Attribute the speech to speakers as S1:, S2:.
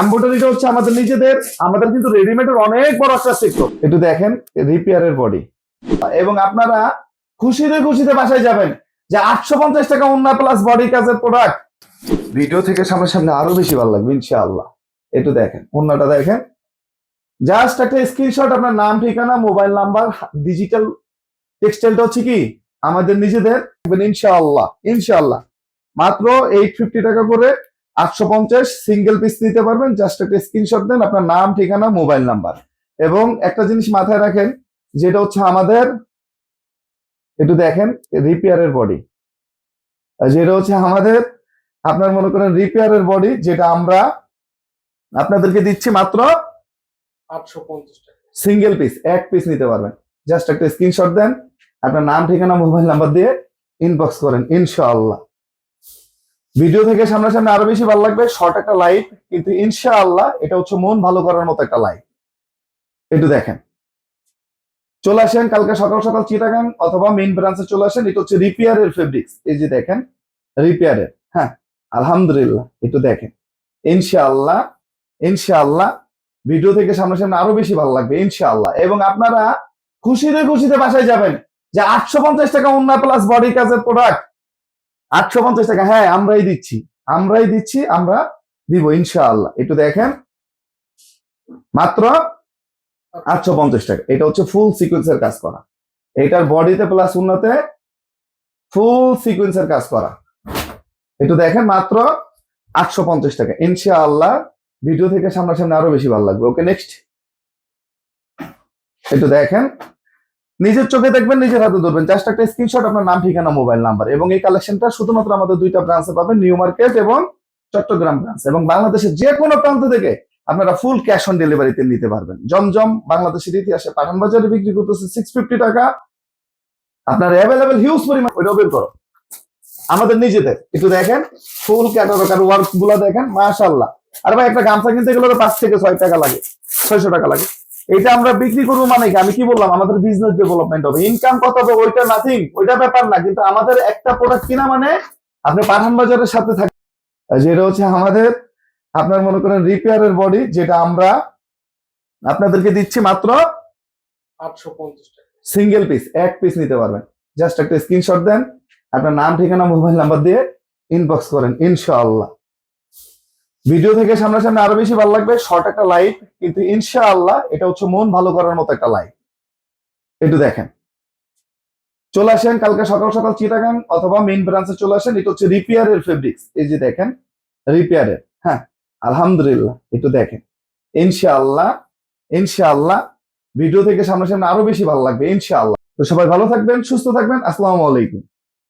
S1: এম্বোটারিটা হচ্ছে আমাদের নিজেদের, আমাদের কিন্তু রেডিমেডের অনেক বড় একটা সেক্টর একটু দেখেন রিপেয়ারের বডি এবং আপনারা খুশিতে খুশিতে বাসায় যাবেন যে আটশো পঞ্চাশ টাকা অন্য প্লাস বডি কাজের প্রোডাক্ট ভিডিও থেকে সামনে সামনে আরও বেশি ভালো লাগবে, ইনশাআল্লাহ। একটু দেখেন অন্যটা দেখেন। জাস্ট একটা স্ক্রিনশট আপনার নাম, ঠিকানা মোবাইল নাম্বার ডিজিটাল টেক্সটাইলটা হচ্ছে কি? আমাদের নিজেদের। ইনশাআল্লাহ ইনশাআল্লাহ। মাত্র এইট ফিফটি টাকা করে আটশো পঞ্চাশ সিঙ্গেল পিস নিতে পারবেন জাস্ট একটা স্ক্রিনশট দেন আপনার নাম ঠিকানা মোবাইল নাম্বার এবং একটা জিনিস মাথায় রাখেন যেটা হচ্ছে আমাদের একটু দেখেন রিপেয়ারের বডি যেটা হচ্ছে আমাদের আপনার মনে করেন রিপেয়ারের বডি যেটা আমরা আপনাদেরকে দিচ্ছি মাত্র
S2: আটশো পঞ্চাশ টাকা।
S1: সিঙ্গেল পিস এক পিস নিতে পারবেন। জাস্ট একটা স্ক্রিনশট দেন আপনার নাম ঠিকানা মোবাইল নাম্বার দিয়ে ইনবক্স করেন ইনশাআল্লাহ। ভিডিও থেকে সামনাসামনি আরও বেশি ভালো লাগবে। শর্ট একটা লাইভ কিন্তু ইনশাআল্লাহ এটা হচ্ছে মন ভালো করার মতো একটা লাইভ একটু দেখেন। চলে আসেন কালকে সকাল সকাল চিটাগাং অথবা মেইন ব্রাঞ্চে চলে আসেন, এটা হচ্ছে রিপেয়ারের ফেব্রিক্স এই যে দেখেন রিপেয়ারের হ্যাঁ আলহামদুলিল্লাহ, একটু দেখেন। ইনশাআল্লাহ ইনশাআল্লাহ ভিডিও থেকে সামনাসামনি আরও বেশি ভালো লাগবে, ইনশাআল্লাহ। এবং আপনারা খুশিতে খুশিতে বাসায় যাবেন যে আটশো পঞ্চাশ টাকা অন্য প্লাস বডি কাজের প্রোডাক্ট আটশো পঞ্চাশ টাকা হ্যাঁ আমরাই দিচ্ছি। আমরাই দিচ্ছি, আমরা দিব, ইনশাআল্লাহ। একটু দেখেন। মাত্র আটশো পঞ্চাশ টাকা। এটা হচ্ছে ফুল সিকোয়েন্সের কাজ করা। এটার বডিতে প্লাস উন্নতে ফুল সিকোয়েন্সের কাজ করা। একটু দেখেন, মাত্র আটশো পঞ্চাশ টাকা। ইনশাআল্লাহ ভিডিও থেকে সামনাসামনি আরও বেশি ভালো লাগবে। ওকে নেক্সট একটু দেখেন। নিজের চোখে দেখবেন, নিজের হাতে ধরবেন। জাস্ট একটা স্ক্রিনশট আপনার নাম, ঠিকানা মোবাইল নাম্বার এবং এই কালেকশনটা শুধুমাত্র আমাদের দুইটা ব্রাঞ্চে পাবেন নিউ মার্কেট এবং চট্টগ্রাম ব্রাঞ্চ এবং বাংলাদেশের যে কোনো প্রান্ত থেকে আপনারা ফুল ক্যাশ অন ডেলিভারিতে নিতে পারবেন। জমজম বাংলাদেশের ইতিহাসে পাঠান বাজারে বিক্রি করতেছে সিক্স ফিফটি টাকা। আপনার অ্যাভেলেবেল হিউজ পরিমাণ ওইটাও বের করো। আমাদের নিজেদের। একটু দেখেন ফুল ক্যাটালগ আর ওয়ার্কগুলা দেখেন মাশাল্লাহ আর ভাই, একটা গামছা কিনতে গেলে পাঁচ থেকে ছয় টাকা লাগে, ছয়শো টাকা লাগে। এটা আমরা বিক্রি করব মানে কি? আমি কি বললাম? আমাদের বিজনেস ডেভেলপমেন্ট হবে। ইনকাম কত হবে? ওইটা নাথিং ওইটা ব্যাপার না কিন্তু আমাদের একটা প্রোডাক্ট কিনা মানে আপনি পাঠান বাজারের সাথে থাকেন যেটা হচ্ছে আমাদের আপনার মনে করেন রিপেয়ারের বডি যেটা আমরা আপনাদেরকে দিচ্ছি মাত্র
S2: আটশো পঞ্চাশ টাকা।
S1: সিঙ্গেল পিস এক পিস নিতে পারবেন। জাস্ট একটা স্ক্রিনশট দেন আপনার নাম ঠিকানা মোবাইল নাম্বার দিয়ে ইনবক্স করেন ইনশাআল্লাহ। ভিডিও থেকে সামনাসামনি আরও বেশি ভালো লাগবে। শর্ট একটা লাইভ কিন্তু ইনশাআল্লাহ এটা হচ্ছে মন ভালো করার মতো একটা লাইভ একটু দেখেন। চলে আসেন কালকে সকাল সকাল চিটাগাং অথবা মেইন ব্রাঞ্চে চলে আসেন, এটা হচ্ছে রিপেয়ারের ফেব্রিক্স এই যে দেখেন রিপেয়ারের হ্যাঁ আলহামদুলিল্লাহ, একটু দেখেন। ইনশাআল্লাহ ইনশাআল্লাহ ভিডিও থেকে সামনাসামনি আরও বেশি ভালো লাগবে, ইনশাআল্লাহ। তো সবাই ভালো থাকবেন, সুস্থ থাকবেন, আসসালামু আলাইকুম।